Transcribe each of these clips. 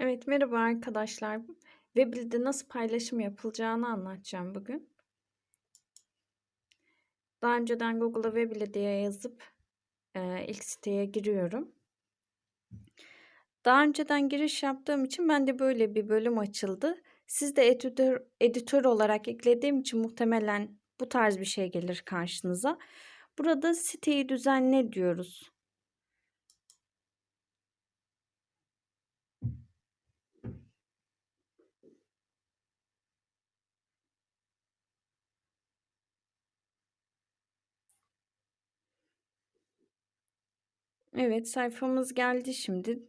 Evet, merhaba arkadaşlar. Webuly'de nasıl paylaşım yapılacağını anlatacağım bugün. Daha önceden Google'a Webly diye yazıp e, ilk siteye giriyorum. Daha önceden giriş yaptığım için bende böyle bir bölüm açıldı. Siz de editör, editör olarak eklediğim için muhtemelen bu tarz bir şey gelir karşınıza. Burada siteyi düzenle diyoruz. Evet sayfamız geldi şimdi.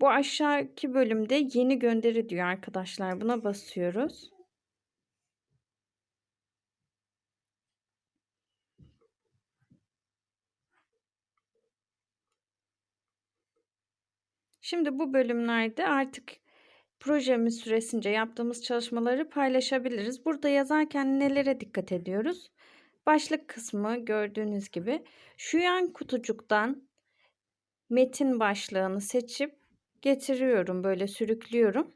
Bu aşağıki bölümde yeni gönderi diyor arkadaşlar. Buna basıyoruz. Şimdi bu bölümlerde artık projemiz süresince yaptığımız çalışmaları paylaşabiliriz. Burada yazarken nelere dikkat ediyoruz? Başlık kısmı gördüğünüz gibi şu yan kutucuktan metin başlığını seçip getiriyorum. Böyle sürüklüyorum.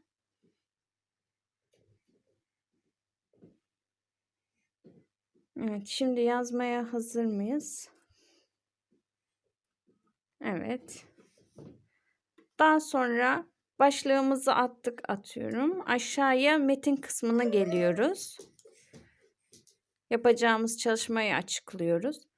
Evet, şimdi yazmaya hazır mıyız? Evet. Daha sonra başlığımızı attık atıyorum. Aşağıya metin kısmına geliyoruz. Yapacağımız çalışmayı açıklıyoruz.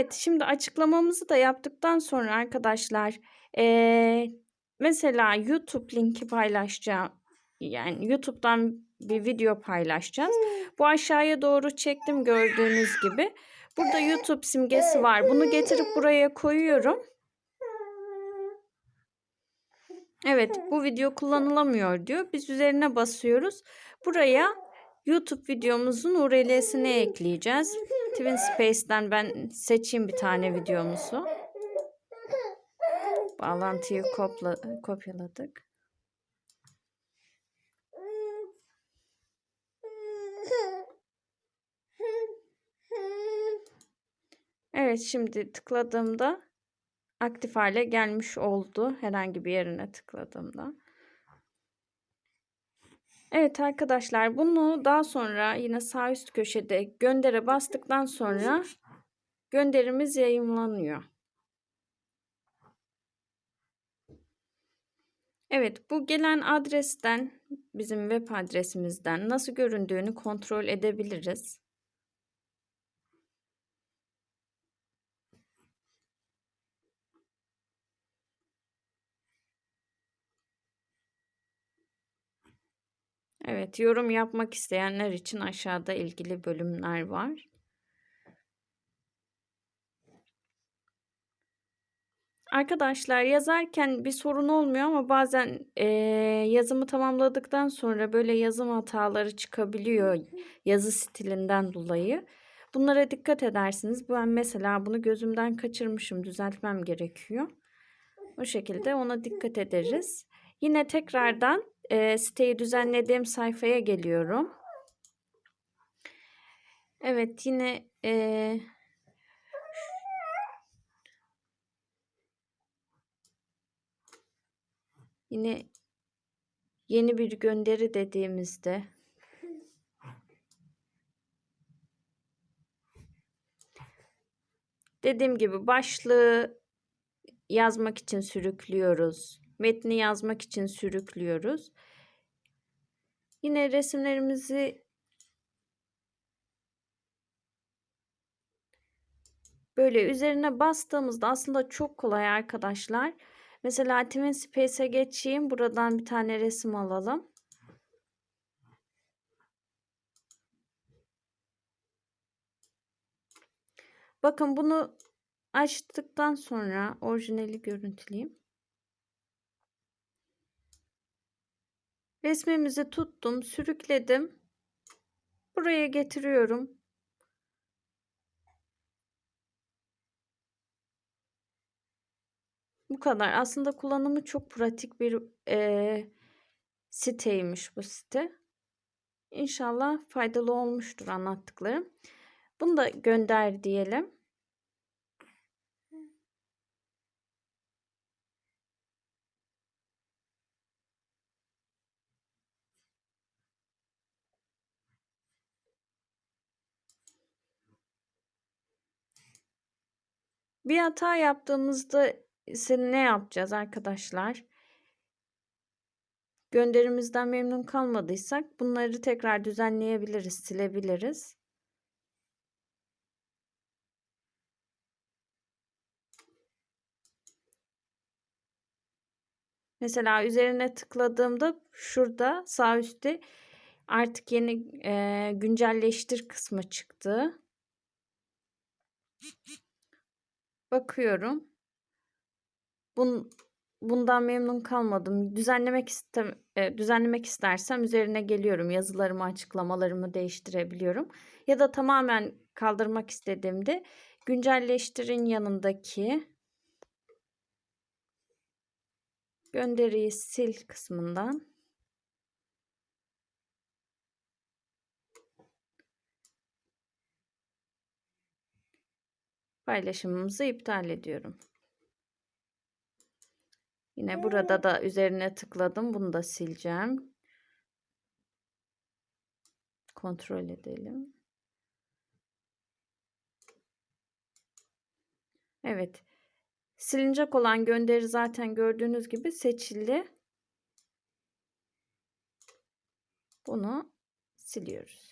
Evet, şimdi açıklamamızı da yaptıktan sonra arkadaşlar ee, mesela YouTube linki paylaşacağım. Yani YouTube'dan bir video paylaşacağız. Bu aşağıya doğru çektim gördüğünüz gibi. Burada YouTube simgesi var. Bunu getirip buraya koyuyorum. Evet bu video kullanılamıyor diyor. Biz üzerine basıyoruz. Buraya YouTube videomuzun URL'sini ekleyeceğiz. Twin Space'den ben seçeyim bir tane videomuzu. Bağlantıyı kopla, kopyaladık. Evet şimdi tıkladığımda aktif hale gelmiş oldu. Herhangi bir yerine tıkladığımda. Evet arkadaşlar bunu daha sonra yine sağ üst köşede göndere bastıktan sonra gönderimiz yayınlanıyor. Evet bu gelen adresten bizim web adresimizden nasıl göründüğünü kontrol edebiliriz. Evet, yorum yapmak isteyenler için aşağıda ilgili bölümler var. Arkadaşlar yazarken bir sorun olmuyor ama bazen e, yazımı tamamladıktan sonra böyle yazım hataları çıkabiliyor yazı stilinden dolayı. Bunlara dikkat edersiniz. Ben mesela bunu gözümden kaçırmışım, düzeltmem gerekiyor. O şekilde ona dikkat ederiz. Yine tekrardan e, siteyi düzenlediğim sayfaya geliyorum. Evet yine e, yine yeni bir gönderi dediğimizde dediğim gibi başlığı yazmak için sürüklüyoruz. Metni yazmak için sürüklüyoruz. Yine resimlerimizi böyle üzerine bastığımızda aslında çok kolay arkadaşlar. Mesela Twin Space'e geçeyim. Buradan bir tane resim alalım. Bakın bunu açtıktan sonra orijinali görüntüleyeyim. Resmimizi tuttum, sürükledim. Buraya getiriyorum. Bu kadar. Aslında kullanımı çok pratik bir e, siteymiş bu site. İnşallah faydalı olmuştur anlattıklarım. Bunu da gönder diyelim. Bir hata yaptığımızda ise ne yapacağız arkadaşlar? Gönderimizden memnun kalmadıysak bunları tekrar düzenleyebiliriz, silebiliriz. Mesela üzerine tıkladığımda şurada sağ üstte artık yeni e, güncelleştir kısmı çıktı. Bakıyorum. Bun, bundan memnun kalmadım. Düzenlemek istem e, düzenlemek istersem üzerine geliyorum. Yazılarımı, açıklamalarımı değiştirebiliyorum. Ya da tamamen kaldırmak istediğimde güncelleştirin yanındaki gönderiyi sil kısmından paylaşımımızı iptal ediyorum. Yine burada da üzerine tıkladım. Bunu da sileceğim. Kontrol edelim. Evet. Silinecek olan gönderi zaten gördüğünüz gibi seçildi. Bunu siliyoruz.